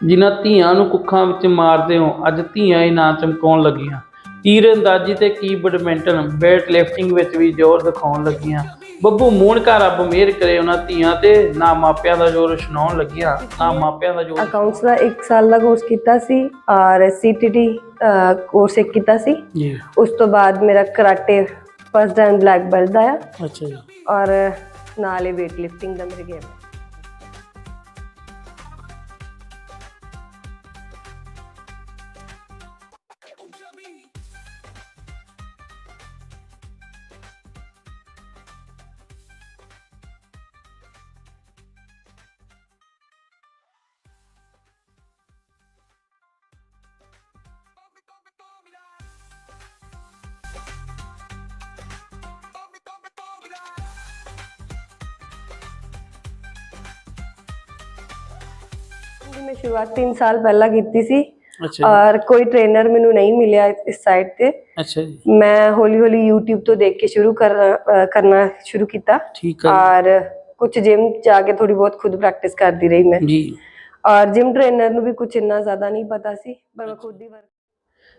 ਜਿਨ੍ਹਾਂ ਧੀਆਂ ਨੂੰ ਕੁੱਖਾਂ ਵਿੱਚ ਮਾਰਦੇ ਹੋ ਅੱਜ ਧੀਆਂ ਹੀ ਨਾ ਚਮਕਾਉਣ ਲੱਗੀਆਂ। ਤੀਰ ਅੰਦਾਜ਼ੀ ਤੇ ਕੀ ਬੈਡਮਿੰਟਨ weight lifting ਵਿੱਚ ਵੀ ਜ਼ੋਰ ਦਿਖਾਉਣ ਲੱਗੀਆਂ। ਬੱਬੂ ਮੂਣਕਾ ਰੱਬ ਮਿਹਰ ਕਰੇ ਉਹਨਾਂ ਧੀਆਂ ਤੇ ਨਾ ਮਾਪਿਆਂ ਦਾ ਜ਼ੋਰ ਸੁਣਾਉਣ ਲੱਗੀਆਂ ਨਾ ਮਾਪਿਆਂ ਦਾ ਜ਼ੋਰ ਅਕਾਊਂਟਸ ਦਾ 1 ਸਾਲ ਦਾ ਕੋਰਸ ਕੀਤਾ ਸੀ ਔਰ ਸੀਟੀਟੀ ਕੋਰਸ ਇੱਕ ਕੀਤਾ ਸੀ। ਜੀ। ਉਸ ਤੋਂ ਬਾਅਦ ਮੇਰਾ karate first and black belt ਦਾ ਆ। ਅੱਛਾ ਜੀ। ਔਰ ਨਾਲ weight lifting ਦਾ ਮੇਰੇ ਗੇਮ ਜੀ ਮੈਂ ਸ਼ੁਰੂਆਤ 3 ਸਾਲ ਪਹਿਲਾਂ ਕੀਤੀ ਸੀ। ਔਰ ਕੋਈ ਟ੍ਰੇਨਰ ਮੈਨੂੰ ਨਹੀਂ ਮਿਲਿਆ ਇਸ ਸਾਈਟ ਤੇ। ਅੱਛਾ ਜੀ। ਮੈਂ ਹੌਲੀ ਹੌਲੀ YouTube ਤੋਂ ਦੇਖ ਕੇ ਸ਼ੁਰੂ ਕਰਨਾ ਸ਼ੁਰੂ ਕੀਤਾ। ਠੀਕ ਹੈ ਔਰ ਕੁਝ ਜਿਮ ਜਾ ਕੇ ਥੋੜੀ ਬਹੁਤ ਖੁਦ ਪ੍ਰੈਕਟਿਸ ਕਰਦੀ ਰਹੀ ਮੈਂ। ਜੀ। ਔਰ ਜਿਮ ਟ੍ਰੇਨਰ ਨੂੰ ਵੀ ਕੁਝ ਇੰਨਾ ਜ਼ਿਆਦਾ ਨਹੀਂ ਪਤਾ ਸੀ ਪਰ ਮੈਂ ਖੁਦ ਹੀ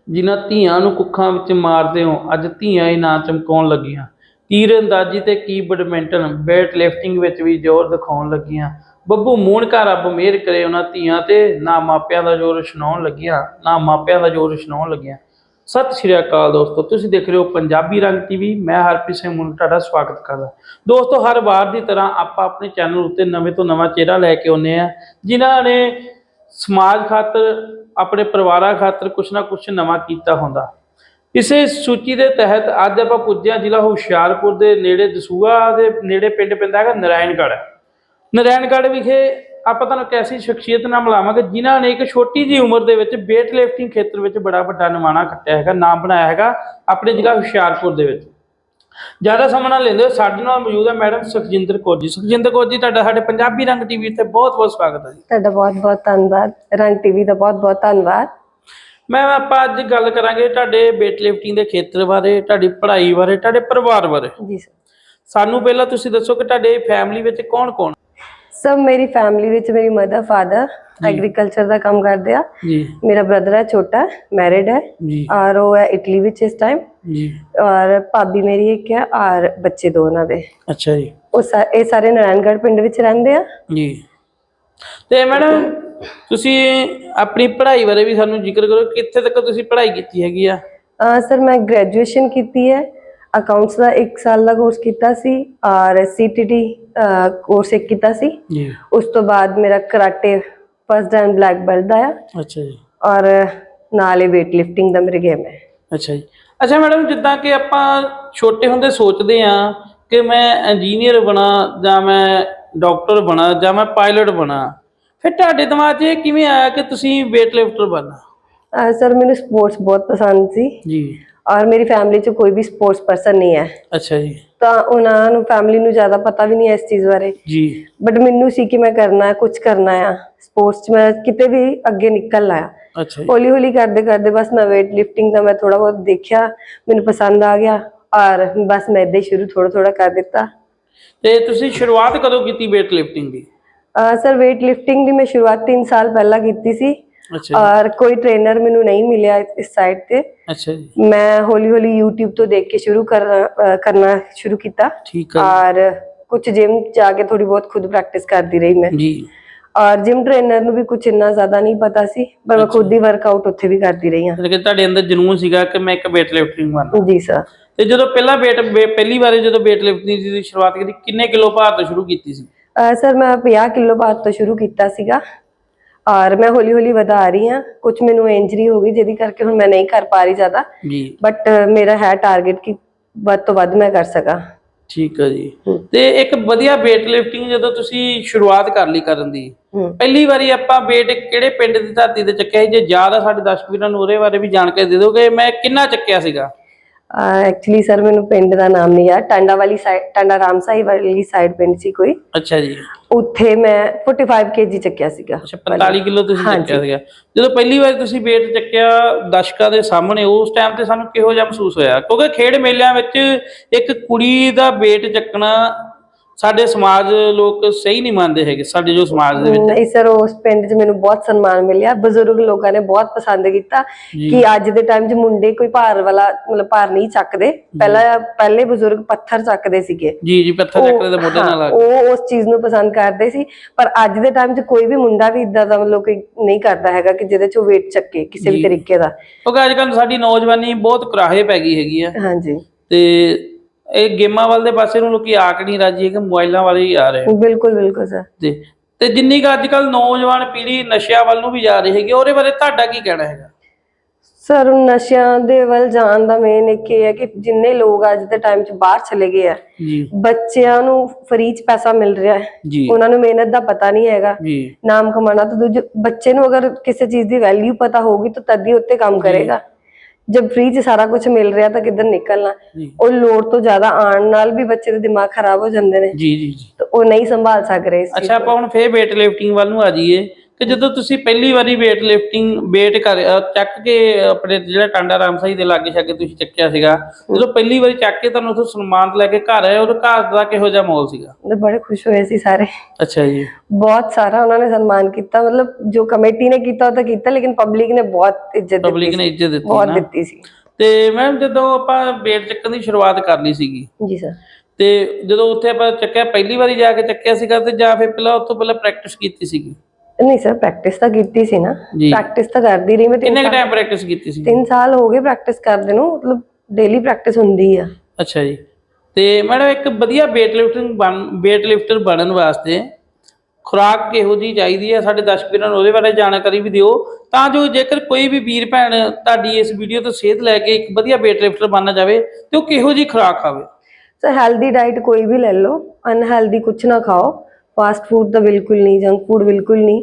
ਜਿਨ੍ਹਾਂ ਧੀਆਂ ਨੂੰ ਕੁੱਖਾਂ ਵਿੱਚ ਮਾਰਦੇ ਹੋ ਅੱਜ ਧੀਆਂ ਹੀ ਨਾ ਚਮਕਾਉਣ ਲੱਗੀਆਂ। ਤੀਰ ਅੰਦਾਜ਼ੀ ਤੇ ਕੀ ਬੈਡਮਿੰਟਨ weight lifting ਵਿੱਚ ਵੀ ਜ਼ੋਰ ਦਿਖਾਉਣ ਲੱਗੀਆਂ। ਬੱਬੂ ਮੂਣਕਾ ਰੱਬ, ਮਿਹਰ ਕਰੇ ਉਹਨਾਂ ਧੀਆਂ ਤੇ। ਨਾ ਮਾਪਿਆਂ ਦਾ ਜ਼ੋਰ ਸੁਣਾਉਣ ਲੱਗਿਆ, ਨਾ ਮਾਪਿਆਂ ਦਾ ਜ਼ੋਰ ਸੁਣਾਉਣ ਲੱਗਿਆ। ਸਤਿ ਸ਼੍ਰੀ ਅਕਾਲ ਦੋਸਤੋ, ਤੁਸੀਂ ਦੇਖ ਰਹੇ ਹੋ ਪੰਜਾਬੀ ਰੰਗ ਟੀਵੀ। ਮੈਂ ਹਰਪ੍ਰੀਤ ਸਿੰਘ ਮੁੰਡਾ ਤੁਹਾਡਾ ਸਵਾਗਤ ਕਰਦਾ। ਦੋਸਤੋ, ਹਰ ਵਾਰ ਦੀ ਤਰ੍ਹਾਂ ਆਪਾਂ ਆਪਣੇ ਚੈਨਲ ਉੱਤੇ ਨਵੇਂ ਤੋਂ ਨਵਾਂ ਚਿਹਰਾ ਲੈ ਕੇ ਆਉਂਦੇ ਆ ਜਿਨ੍ਹਾਂ ਨੇ ਸਮਾਜ ਖਾਤਰ, ਆਪਣੇ ਪਰਿਵਾਰਾਂ ਖਾਤਰ ਕੁਛ ਨਾ ਕੁਛ ਨਵਾਂ ਕੀਤਾ ਹੁੰਦਾ। ਇਸੇ ਸੂਚੀ ਦੇ ਤਹਿਤ ਅੱਜ ਆਪਾਂ ਪੁੱਜਿਆ ਜ਼ਿਲ੍ਹਾ ਹੁਸ਼ਿਆਰਪੁਰ ਦੇ ਨੇੜੇ ਦਸੂਹਾ ਦੇ ਨੇੜੇ ਪਿੰਡ ਪੈਂਦਾ ਹੈਗਾ ਨਾਰਾਇਣਗੜ੍ਹ। ਨਰਾਇਣਗੜ੍ਹ ਵਿਖੇ ਆਪਾਂ ਤੁਹਾਨੂੰ ਇੱਕ ਐਸੀ ਸ਼ਖਸੀਅਤ ਨਾਲ ਮਿਲਾਵਾਂਗੇ ਜਿਨ੍ਹਾਂ ਨੇ ਇੱਕ ਛੋਟੀ ਜੀ ਉਮਰ ਦੇ ਵਿੱਚ weight lifting ਖੇਤਰ ਵਿੱਚ ਬੜਾ ਵੱਡਾ ਨਿਮਾਣਾ ਖੱਟਿਆ ਹੈਗਾ ਨਾਮ ਬਣਾਇਆ ਹੈਗਾ ਆਪਣੇ ਜ਼ਿਲ੍ਹਾ ਹੁਸ਼ਿਆਰਪੁਰ ਦੇ ਵਿੱਚ। ਜ਼ਿਆਦਾ ਸਮਾਂ ਨਾ ਲੈਂਦੇ ਹੋਏ ਸਾਡੇ ਨਾਲ ਮੌਜੂਦ ਹੈ ਮੈਡਮ ਸੁਖਜਿੰਦਰ ਕੌਰ ਜੀ ਸੁਖਜਿੰਦਰ ਕੌਰ ਜੀ ਤੁਹਾਡਾ ਸਾਡੇ ਪੰਜਾਬੀ ਰੰਗ ਟੀਵੀ ਤੇ ਬਹੁਤ ਬਹੁਤ ਸਵਾਗਤ ਹੈ ਜੀ। ਤੁਹਾਡਾ ਬਹੁਤ ਬਹੁਤ ਧੰਨਵਾਦ। ਰੰਗ ਟੀਵੀ ਦਾ ਬਹੁਤ ਬਹੁਤ ਧੰਨਵਾਦ। ਮੈਂ ਆਪਾਂ ਅੱਜ ਗੱਲ ਕਰਾਂਗੇ ਤੁਹਾਡੇ weight lifting ਦੇ ਖੇਤਰ ਬਾਰੇ ਤੁਹਾਡੀ ਪੜ੍ਹਾਈ ਬਾਰੇ ਤੁਹਾਡੇ ਪਰਿਵਾਰ ਬਾਰੇ। ਜੀ ਸਰ ਸਾਨੂੰ ਪਹਿਲਾਂ ਤੁਸੀਂ ਦੱਸੋ ਕਿ ਤੁਹਾਡੇ ਫੈਮਿਲੀ ਵਿੱਚ ਕੌਣ ਕੌਣ ਸਭ ਮੇਰੀ ਫੈਮਿਲੀ ਵਿੱਚ ਮੇਰੀ ਮਦਰ ਫਾਦਰ ਐਗਰੀਕਲਚਰ ਦਾ ਕੰਮ ਕਰਦੇ ਆ। ਜੀ। ਮੇਰਾ ਬ੍ਰਦਰ ਹੈ ਛੋਟਾ ਮੈਰਿਡ ਹੈ। ਜੀ। ਔਰ ਉਹ ਹੈ ਇਟਲੀ ਵਿੱਚ ਇਸ ਟਾਈਮ ਜੀ। ਔਰ ਭਾਬੀ ਮੇਰੀ ਇੱਕ ਹੈ ਔਰ ਬੱਚੇ ਦੋ ਉਹਨਾਂ ਦੇ। ਅੱਛਾ ਜੀ। ਉਹ ਇਹ ਸਾਰੇ ਨਾਰਾਇਣਗੜ੍ਹ ਪਿੰਡ ਵਿੱਚ ਰਹਿੰਦੇ ਆ। ਜੀ। ਤੇ ਮੈਡਮ ਤੁਸੀਂ ਆਪਣੀ ਪੜ੍ਹਾਈ ਬਾਰੇ ਵੀ ਸਾਨੂੰ ਜ਼ਿਕਰ ਕਰੋ ਕਿੱਥੇ ਤੱਕ ਤੁਸੀਂ ਪੜ੍ਹਾਈ ਕੀਤੀ ਹੈਗੀ ਆ? ਸਰ ਮੈਂ ਗ੍ਰੈਜੂਏਸ਼ਨ ਕੀਤੀ ਹੈ। ਅਕਾਊਂਟਸ ਦਾ 1 ਸਾਲ ਦਾ ਕੋਰਸ ਕੀਤਾ ਸੀ ਔਰ ਸੀਟੀਟੀ ਕੋਰਸ ਇੱਕ ਕੀਤਾ ਸੀ। ਜੀ। ਉਸ ਤੋਂ ਬਾਅਦ ਮੇਰਾ karate first and black belt ਦਾ ਆ ਅੱਛਾ ਜੀ। ਔਰ ਨਾਲ weight lifting ਦਾ ਮੇਰੇ ਗੇਮ ਹੈ। ਅੱਛਾ ਜੀ। ਅੱਛਾ ਮੈਡਮ ਜਿੱਦਾਂ ਕਿ ਆਪਾਂ ਛੋਟੇ ਹੁੰਦੇ ਸੋਚਦੇ ਆ ਕਿ ਮੈਂ ਇੰਜੀਨੀਅਰ ਬਣਾ ਜਾਂ ਮੈਂ ਡਾਕਟਰ ਬਣਾ ਜਾਂ ਮੈਂ ਪਾਇਲਟ ਬਣਾ ਫਿਰ ਤੁਹਾਡੇ ਦਿਮਾਗ 'ਚ ਇਹ ਕਿਵੇਂ ਆਇਆ ਕਿ ਤੁਸੀਂ weight lifter ਬਣਨਾ ਸਰ ਮੈਨੂੰ ਸਪੋਰਟਸ ਬਹੁਤ ਪਸੰਦ ਸੀ। ਜੀ। ਔਰ ਮੇਰੀ ਫੈਮਿਲੀ 'ਚ ਕੋਈ ਵੀ ਸਪੋਰਟਸ ਪਰਸਨ ਨਹੀਂ ਹੈ। ਅੱਛਾ ਜੀ। ਤਾਂ ਉਹਨਾਂ ਨੂੰ ਫੈਮਿਲੀ ਨੂੰ ਜ਼ਿਆਦਾ ਪਤਾ ਵੀ ਨਹੀਂ ਇਸ ਚੀਜ਼ ਬਾਰੇ। ਜੀ। ਬਟ ਮੈਨੂੰ ਸੀ ਕਿ ਮੈਂ ਕਰਨਾ ਹੈ ਕੁਝ ਕਰਨਾ ਆ। ਸਪੋਰਟਸ 'ਚ ਮੈਂ ਕਿਤੇ ਵੀ ਅੱਗੇ ਨਿਕਲਣਾ ਆ ਅੱਛਾ ਜੀ। ਹੌਲੀ ਹੌਲੀ ਕਰਦੇ ਕਰਦੇ ਬਸ ਮੈਂ weight lifting ਦਾ ਮੈਂ ਥੋੜਾ ਬਹੁਤ ਦੇਖਿਆ ਮੈਨੂੰ ਪਸੰਦ ਆ ਗਿਆ। ਔਰ ਬਸ ਮੈਂ ਇਦਾਂ ਹੀ ਸ਼ੁਰੂ ਥੋੜਾ ਥੋੜਾ ਕਰ ਦਿੱਤਾ। ਤੇ ਤੁਸੀਂ ਸ਼ੁਰੂਆਤ ਕਦੋਂ ਕੀਤੀ weight lifting ਦੀ ਸਰ weight lifting ਦੀ ਮੈਂ ਸ਼ੁਰੂਆਤ 3 ਸਾਲ ਪਹਿਲਾਂ ਕੀਤੀ ਸੀ। ਔਰ ਕੋਈ ਟ੍ਰੇਨਰ ਮੈਨੂੰ ਨਹੀਂ ਮਿਲਿਆ ਇਸ ਸਾਈਟ ਤੇ। ਅੱਛਾ ਜੀ। ਮੈਂ ਹੌਲੀ ਹੌਲੀ YouTube ਤੋਂ ਦੇਖ ਕੇ ਸ਼ੁਰੂ ਕਰਨਾ ਸ਼ੁਰੂ ਕੀਤਾ। ਠੀਕ ਹੈ ਔਰ ਕੁਝ ਜਿਮ ਜਾ ਕੇ ਥੋੜੀ ਬਹੁਤ ਖੁਦ ਪ੍ਰੈਕਟਿਸ ਕਰਦੀ ਰਹੀ ਮੈਂ। ਜੀ। ਔਰ ਜਿਮ ਟ੍ਰੇਨਰ ਨੂੰ ਵੀ ਕੁਝ ਇੰਨਾ ਜ਼ਿਆਦਾ ਨਹੀਂ ਪਤਾ ਸੀ ਪਰ ਮੈਂ ਖੁਦ ਹੀ ਵਰਕਆਊਟ ਉੱਥੇ ਵੀ ਕਰਦੀ ਰਹੀ ਹਾਂ। ਕਿ ਤੁਹਾਡੇ ਅੰਦਰ ਜਨੂਨ ਸੀਗਾ ਕਿ ਮੈਂ ਇੱਕ weight lifting ਬਣਨਾ। ਜੀ ਸਰ ਤੇ ਜਦੋਂ ਪਹਿਲਾਂ weight ਪਹਿਲੀ ਵਾਰੀ ਜਦੋਂ weight lifting ਦੀ ਸ਼ੁਰੂਆਤ ਕੀਤੀ ਕਿੰਨੇ ਕਿਲੋ ਭਾਰ ਤੋਂ ਸ਼ੁਰੂ ਕੀਤੀ ਸੀ? ਸਰ ਮੈਂ 50 ਕਿਲੋ ਭਾਰ ਤੋਂ ਸ਼ੁਰੂ ਕੀਤਾ ਸੀਗਾ। ਔਰ ਮੈਂ ਹੌਲੀ ਹੌਲੀ ਵਧਾ ਰਹੀ ਹਾਂ। ਕੁਝ ਮੈਨੂੰ ਇੰਜਰੀ ਹੋ ਗਈ ਜਿਹਦੀ ਕਰਕੇ ਹੁਣ ਮੈਂ ਨਹੀਂ ਕਰ ਪਾ ਰਹੀ ਜ਼ਿਆਦਾ। ਜੀ। ਬਟ ਮੇਰਾ ਹੈ ਟਾਰਗੇਟ ਕਿ ਵੱਧ ਤੋਂ ਵੱਧ ਮੈਂ ਕਰ ਸਕਾਂ। ਠੀਕ ਹੈ ਜੀ। ਤੇ ਇੱਕ ਵਧੀਆ weight lifting ਜਦੋਂ ਤੁਸੀਂ ਸ਼ੁਰੂਆਤ ਕਰ ਲਈ ਕਰਨ ਦੀ ਪਹਿਲੀ ਵਾਰੀ ਆਪਾਂ weight ਕਿਹੜੇ ਪਿੰਡ ਦੀ ਧਰਤੀ ਤੇ ਚੱਕਿਆ ਸੀ? ਜੇ ਯਾਦ ਆ ਸਾਡੇ ਦਰਸ਼ਕ ਵੀਰਾਂ ਨੂੰ ਉਹਦੇ ਬਾਰੇ ਵੀ ਜਾਣਕਾਰੀ ਦੇ ਦੋਗੇ ਮੈਂ ਕਿੰਨਾ ਚੱਕਿਆ ਸੀਗਾ? ਐਕਚੁਅਲੀ ਸਰ ਮੈਨੂੰ ਪਿੰਡ ਦਾ ਨਾਮ ਨਹੀਂ ਯਾਦ। ਟਾਂਡਾ ਵਾਲੀ ਸਾਈਡ ਟਾਂਡਾ ਰਾਮਸਾਈ ਵਾਲੀ ਸਾਈਡ ਪਿੰਡ ਸੀ ਕੋਈ। ਅੱਛਾ ਜੀ। ਉੱਥੇ ਮੈਂ 45 ਕੇਜੀ ਚੱਕਿਆ ਸੀਗਾ। ਅੱਛਾ 45 ਕਿਲੋ ਤੁਸੀਂ। ਚੱਕਿਆ ਸੀਗਾ। ਜਦੋਂ ਪਹਿਲੀ ਵਾਰ ਤੁਸੀਂ weight ਚੱਕਿਆ ਦਰਸ਼ਕਾਂ ਦੇ ਸਾਹਮਣੇ ਉਸ ਟਾਈਮ ਤੇ ਸਾਨੂੰ ਕਿਹੋ ਜਿਹਾ ਮਹਿਸੂਸ ਹੋਇਆ? ਕਿਉਂਕਿ ਖੇਡ ਮੇਲਿਆਂ ਵਿੱਚ ਇੱਕ ਕੁੜੀ ਦਾ weight ਚੱਕਣਾ ਸਾਡੇ ਸਮਾਜ ਲੋਕ ਸਹੀ ਨਹੀਂ ਮੰਨਦੇ ਹੈਗੇ ਸਾਡੇ ਜੋ ਸਮਾਜ ਦੇ ਵਿੱਚ। ਨਹੀਂ ਸਰ ਉਸ ਪਿੰਡ 'ਚ ਮੈਨੂੰ ਬਹੁਤ ਸਨਮਾਨ ਮਿਲਿਆ। ਬਜ਼ੁਰਗ ਲੋਕਾਂ ਨੇ ਬਹੁਤ ਪਸੰਦ ਕੀਤਾ। ਕਿ ਅੱਜ ਦੇ ਟਾਈਮ 'ਚ ਮੁੰਡੇ ਕੋਈ ਭਾਰ ਵਾਲਾ ਮਤਲਬ ਭਾਰ ਨਹੀਂ ਚੱਕਦੇ। ਪਹਿਲਾਂ ਪਹਿਲੇ ਬਜ਼ੁਰਗ ਪੱਥਰ ਚੱਕਦੇ ਸੀਗੇ। ਜੀ ਜੀ ਪੱਥਰ ਚੱਕਰੇ ਦੇ ਮੋਢੇ ਨਾਲ ਉਹ ਉਸ ਚੀਜ਼ ਨੂੰ ਪਸੰਦ ਕਰਦੇ ਸੀ। ਪਰ ਅੱਜ ਦੇ ਟਾਈਮ 'ਚ ਕੋਈ ਵੀ ਮੁੰਡਾ ਵੀ ਇਦਾਂ ਦਾ ਮਤਲਬ ਕੋਈ ਨਹੀਂ ਕਰਦਾ ਹੈਗਾ ਕਿ ਜਿਹਦੇ 'ਚ weight ਚੱਕੇ ਕਿਸੇ ਵੀ ਤਰੀਕੇ ਦਾ। ਕਿਉਂਕਿ ਅੱਜ ਕੱਲ੍ਹ ਸਾਡੀ ਨੌਜਵਾਨੀ ਬਹੁਤ ਕੁਰਾਹੇ ਪੈ ਗਈ ਹੈਗੀ ਆ। ਹਾਂਜੀ। ਤੇ ਇਹ ਗੇਮਾਂ ਵੱਲ ਦੇ ਪਾਸੇ ਨੂੰ ਲੋਕੀ ਆਕ ਨਹੀਂ ਰਾਜੀ ਹੈ ਕਿ ਮੋਬਾਈਲਾਂ ਵਾਲੇ ਹੀ ਆ ਰਹੇ ਆ। ਬਿਲਕੁਲ ਬਿਲਕੁਲ ਸਰ। ਤੇ ਤੇ ਜਿੰਨੀ ਕੁ ਅੱਜ ਕੱਲ੍ਹ ਨੌਜਵਾਨ ਪੀੜ੍ਹੀ ਨਸ਼ਿਆਂ ਵੱਲ ਨੂੰ ਵੀ ਜਾ ਰਹੀ ਹੈਗੀ ਉਹਦੇ ਬਾਰੇ ਤੁਹਾਡਾ ਕੀ ਕਹਿਣਾ ਹੈਗਾ? ਸਰ ਨਸ਼ਿਆਂ ਦੇ ਵੱਲ ਜਾਣ ਦਾ ਮੇਨ ਇੱਕ ਇਹ ਹੈ ਕਿ ਜਿੰਨੇ ਲੋਕ ਅੱਜ ਦੇ ਟਾਈਮ 'ਚ ਬਾਹਰ ਚਲੇ ਗਏ ਆ ਜੀ। ਬੱਚਿਆਂ ਨੂੰ ਫ੍ਰੀ 'ਚ ਪੈਸਾ ਮਿਲ ਰਿਹਾ ਹੈ। ਜੀ। ਉਹਨਾਂ ਨੂੰ ਮਿਹਨਤ ਦਾ ਪਤਾ ਨਹੀਂ ਹੈਗਾ। ਜੀ। ਨਾਮ ਕਮਾਣਾ ਤਾਂ ਦੂਜੇ ਬੱਚੇ ਨੂੰ ਅਗਰ ਕਿਸੇ ਚੀਜ਼ ਦੀ ਵੈਲਿਊ ਪਤਾ ਹੋਊਗੀ ਤਾਂ ਤਦ ਹੀ ਉੱਤੇ ਕੰਮ ਕਰੇਗਾ। ਜਦ ਫ੍ਰੀ 'ਚ ਸਾਰਾ ਕੁਝ ਮਿਲ ਰਿਹਾ ਤਾਂ ਕਿੱਧਰ ਨਿਕਲਣਾ? ਜੀ। ਉਹ ਲੋੜ ਤੋਂ ਜ਼ਿਆਦਾ ਆਉਣ ਨਾਲ ਵੀ ਬੱਚੇ ਦੇ ਦਿਮਾਗ ਖਰਾਬ ਹੋ ਜਾਂਦੇ ਨੇ। ਜੀ ਜੀ ਜੀ। ਤਾਂ ਉਹ ਨਹੀਂ ਸੰਭਾਲ ਸਕ ਰਹੇ ਇਸ ਚੀਜ਼ ਅੱਛਾ ਆਪਾਂ ਹੁਣ ਫੇਰ weight lifting ਵੱਲ ਨੂੰ ਆ ਜਾਈਏ। ਕਿ ਜਦੋਂ ਤੁਸੀਂ ਪਹਿਲੀ ਵਾਰੀ weight lifting weight ਕਰ ਅਹ ਚੱਕ ਕੇ ਆਪਣੇ ਜਿਹੜਾ ਟਾਂਡਾ ਰਾਮ ਸਾਈ ਦੇ ਲਾਗੇ ਛਾਗੇ ਤੁਸੀਂ ਚੱਕਿਆ ਸੀਗਾ ਜਦੋਂ ਪਹਿਲੀ ਵਾਰੀ ਚੱਕ ਕੇ ਤੁਹਾਨੂੰ ਉੱਥੋਂ ਸਨਮਾਨਤ ਲੈ ਕੇ ਘਰ ਆਏ ਉਹ ਘਰ ਦਾ ਕਿਹੋ ਜਿਹਾ ਮਾਹੌਲ ਸੀਗਾ? ਤੇ ਬੜੇ ਖੁਸ਼ ਹੋਏ ਸੀ ਸਾਰੇ। ਅੱਛਾ ਜੀ। ਬਹੁਤ ਸਾਰਾ ਉਹਨਾਂ ਨੇ ਸਨਮਾਨ ਕੀਤਾ ਮਤਲਬ ਜੋ ਕਮੇਟੀ ਨੇ ਕੀਤਾ ਉਹ ਤਾਂ ਕੀਤਾ ਲੇਕਿਨ ਪਬਲਿਕ ਨੇ ਬਹੁਤ ਇੱਜ਼ਤ ਪਬਲਿਕ ਨੇ ਇੱਜ਼ਤ ਦਿੱਤੀ ਬਹੁਤ ਨਾ। ਦਿੱਤੀ ਸੀ। ਤੇ ਮੈਮ ਜਦੋਂ ਆਪਾਂ weight ਚੱਕਣ ਦੀ ਸ਼ੁਰੂਆਤ ਕਰ ਲਈ ਸੀਗੀ ਜੀ ਸਰ ਤੇ ਜਦੋਂ ਉੱਥੇ ਆਪਾਂ ਚੱਕਿਆ ਪਹਿਲੀ ਵਾਰੀ ਜਾ ਕੇ ਚੱਕਿਆ ਸੀਗਾ ਤੇ ਜਾਂ ਫਿਰ ਪਹਿਲਾਂ ਉਸ ਤੋਂ ਪਹਿਲਾਂ ਪ੍ਰੈਕਟਿਸ ਕੀਤੀ ਸੀਗੀ? ਨਹੀਂ ਸਰ ਪ੍ਰੈਕਟਿਸ ਤਾਂ ਕੀਤੀ ਸੀ ਨਾ। ਜੀ। ਪ੍ਰੈਕਟਿਸ ਤਾਂ ਕਰਦੀ ਰਹੀ ਮੈਂ ਤਿੰਨ ਕਿੰਨੇ ਕੁ ਟਾਈਮ ਪ੍ਰੈਕਟਿਸ ਕੀਤੀ ਸੀ? ਤਿੰਨ ਸਾਲ ਹੋ ਗਏ ਪ੍ਰੈਕਟਿਸ ਕਰਦੇ ਨੂੰ ਮਤਲਬ ਡੇਲੀ ਪ੍ਰੈਕਟਿਸ ਹੁੰਦੀ ਆ। ਅੱਛਾ ਜੀ। ਤੇ ਮੈਡਮ ਇੱਕ ਵਧੀਆ weight lifting ਬਣ weight lifter ਬਣਨ ਵਾਸਤੇ ਖੁਰਾਕ ਕਿਹੋ ਜੀ ਚਾਹੀਦੀ ਹੈ ਸਾਡੇ ਦਰਸ਼ਕ ਵੀਰਾਂ ਨੂੰ ਉਹਦੇ ਬਾਰੇ ਜਾਣਕਾਰੀ ਵੀ ਦਿਓ। ਤਾਂ ਜੋ ਜੇਕਰ ਕੋਈ ਵੀ ਵੀਰ ਭੈਣ ਤੁਹਾਡੀ ਇਸ ਵੀਡੀਓ ਤੋਂ ਸੇਧ ਲੈ ਕੇ ਇੱਕ ਵਧੀਆ weight lifter ਬਣਨਾ ਚਾਹਵੇ ਤੇ ਉਹ ਕਿਹੋ ਜੀ ਖੁਰਾਕ ਖਾਵੇ? ਸਰ ਹੈਲਦੀ ਡਾਈਟ ਕੋਈ ਵੀ ਲੈ ਲਓ ਅਨਹੈਲਦੀ ਕੁਝ ਨਾ ਖਾਓ। फास्ट फूड तो बिल्कुल नहीं जंक फूड बिल्कुल नहीं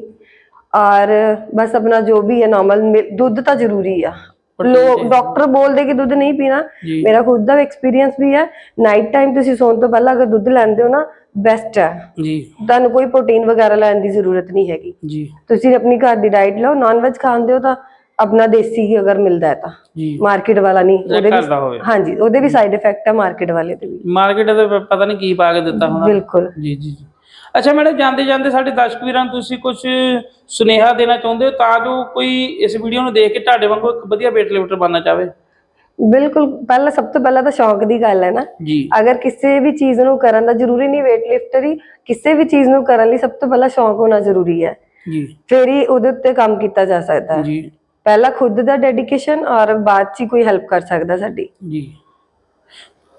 और बस अपना जो भी है नॉर्मल दूध तो जरूरी है ਲੋਕ ਡਾਕਟਰ ਬੋਲਦੇ ਕਿ ਦੁੱਧ ਨਹੀਂ ਪੀਣਾ ਜੀ ਮੇਰਾ ਖੁਦ ਦਾ ਐਕਸਪੀਰੀਅੰਸ ਵੀ ਹੈ ਨਾਈਟ ਟਾਈਮ ਤੁਸੀਂ ਸੌਣ ਤੋਂ ਪਹਿਲਾਂ ਅਗਰ ਦੁੱਧ ਲੈਂਦੇ ਹੋ ਨਾ ਬੈਸਟ ਹੈ ਜੀ ਤੁਹਾਨੂੰ ਕੋਈ ਪ੍ਰੋਟੀਨ ਵਗੈਰਾ ਲੈਣ ਦੀ ਜ਼ਰੂਰਤ ਨਹੀਂ ਹੈਗੀ ਜੀ ਤੁਸੀਂ ਆਪਣੀ ਘਰ ਦੀ ਡਾਈਟ ਲਓ ਨਾਨ ਵੈਜ ਖਾਂਦੇ ਹੋ ਤਾਂ ਆਪਣਾ ਦੇਸੀ ਹੀ ਅਗਰ ਮਿਲਦਾ ਹੈ ਤਾਂ ਜੀ ਮਾਰਕੀਟ ਵਾਲਾ ਨਹੀਂ ਉਹਦੇ ਘਰ ਵੀ ਦਾ ਹੋਵੇ ਹਾਂਜੀ ਉਹਦੇ ਵੀ ਸਾਈਡ ਇਫੈਕਟ ਹੈ ਮਾਰਕੀਟ ਵਾਲੇ ਤੇ ਵੀ ਮਾਰਕੀਟ ਦੇ ਪ- ਪਤਾ ਨਹੀਂ ਕੀ ਪਾ ਕੇ ਦਿੱਤਾ ਹੋਣਾ ਬਿਲਕੁਲ ਜੀ ਜੀ ਜੀ ਅੱਛਾ ਮੈਡਮ ਜਾਂਦੇ ਜਾਂਦੇ ਸਾਡੇ ਦਰਸ਼ਕ ਵੀਰਾਂ ਨੂੰ ਤੁਸੀਂ ਕੁਝ ਸੁਨੇਹਾ ਦੇਣਾ ਚਾਹੁੰਦੇ ਹੋ ਤਾਂ ਜੋ ਕੋਈ ਇਸ ਵੀਡੀਓ ਨੂੰ ਦੇਖ ਕੇ ਤੁਹਾਡੇ ਵਾਂਗੂ ਇੱਕ ਵਧੀਆ weight lifter ਬਣਨਾ ਚਾਹਵੇ ਬਿਲਕੁਲ ਪਹਿਲਾਂ ਸਭ ਤੋਂ ਪਹਿਲਾਂ ਤਾਂ ਸ਼ੌਂਕ ਦੀ ਗੱਲ ਹੈ ਨਾ। ਜੀ। ਅਗਰ ਕਿਸੇ ਵੀ ਚੀਜ਼ ਨੂੰ ਕਰਨ ਦਾ ਜ਼ਰੂਰੀ ਨਹੀਂ weight lifter ਹੀ ਕਿਸੇ ਵੀ ਚੀਜ਼ ਨੂੰ ਕਰਨ ਲਈ ਸਭ ਤੋਂ ਪਹਿਲਾਂ ਸ਼ੌਂਕ ਹੋਣਾ ਜ਼ਰੂਰੀ ਹੈ। ਜੀ। ਫਿਰ ਹੀ ਉਹਦੇ ਉੱਤੇ ਕੰਮ ਕੀਤਾ ਜਾ ਸਕਦਾ ਹੈ। ਜੀ। ਪਹਿਲਾਂ ਖੁਦ ਦਾ ਡੈਡੀਕੇਸ਼ਨ ਔਰ ਬਾਅਦ ਚ ਕੋਈ ਹੈਲਪ ਕਰ ਸਕਦਾ ਸਾਡੀ। ਜੀ।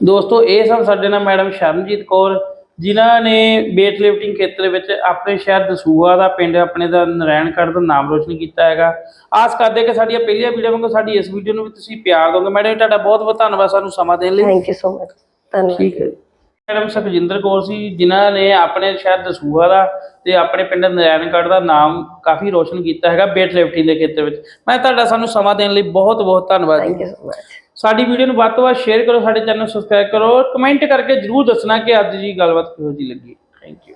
ਦੋਸਤੋ ਇਹ ਸਨ ਸਾਡੇ ਨਾਲ ਮੈਡਮ ਸ਼ਰਨਜੀਤ ਕੌਰ। ਜਿਨ੍ਹਾਂ ਨੇ weight lifting ਖੇਤਰ ਵਿੱਚ ਆਪਣੇ ਸ਼ਹਿਰ ਦਸੂਹਾ ਦਾ ਪਿੰਡ ਆਪਣੇ ਦਾ ਨਰੈਣਗੜ੍ਹ ਦਾ ਨਾਮ ਰੋਸ਼ਨ ਕੀਤਾ ਹੈਗਾ। ਆਸ ਕਰਦੇ ਕਿ ਸਾਡੀਆਂ ਪਹਿਲੀਆਂ ਵੀਡੀਓ ਵਾਂਗੂ ਸਾਡੀ ਇਸ ਵੀਡੀਓ ਨੂੰ ਵੀ ਤੁਸੀਂ ਪਿਆਰ ਦਿਓਗੇ। ਮੈਡਮ ਤੁਹਾਡਾ ਬਹੁਤ ਬਹੁਤ ਧੰਨਵਾਦ ਸਾਨੂੰ ਸਮਾਂ ਦੇਣ ਲਈ। ਥੈਂਕ ਯੂ ਸੋ ਮਚ ਧੰਨਵਾਦ। ਠੀਕ ਹੈ। ਮੈਡਮ ਸੁਖਜਿੰਦਰ ਕੌਰ ਸੀ ਜਿਨ੍ਹਾਂ ਨੇ ਆਪਣੇ ਸ਼ਹਿਰ ਦਸੂਹਾ ਦਾ ਤੇ ਆਪਣੇ ਪਿੰਡ ਨਰੈਣਗੜ੍ਹ ਦਾ ਨਾਮ ਕਾਫੀ ਰੋਸ਼ਨ ਕੀਤਾ ਹੈਗਾ weight lifting ਦੇ ਖੇਤਰ ਵਿੱਚ। ਮੈਂ ਤੁਹਾਡਾ ਸਾਨੂੰ ਸਮਾਂ ਦੇਣ ਲਈ ਬਹੁਤ ਬਹੁਤ ਧੰਨਵਾਦ ਜੀ। ਥੈਂਕ ਯੂ ਸੋ ਮਚ ਸਾਡੀ ਵੀਡੀਓ ਨੂੰ ਵੱਧ ਤੋਂ ਵੱਧ ਸ਼ੇਅਰ ਕਰੋ, ਸਾਡੇ ਚੈਨਲ ਨੂੰ ਸਬਸਕ੍ਰਾਈਬ ਕਰੋ। ਕਮੈਂਟ ਕਰਕੇ ਜਰੂਰ ਦੱਸਣਾ ਕਿ ਅੱਜ ਦੀ ਗੱਲਬਾਤ ਕਿਹੋ ਜਿਹੀ ਲੱਗੀ। Thank you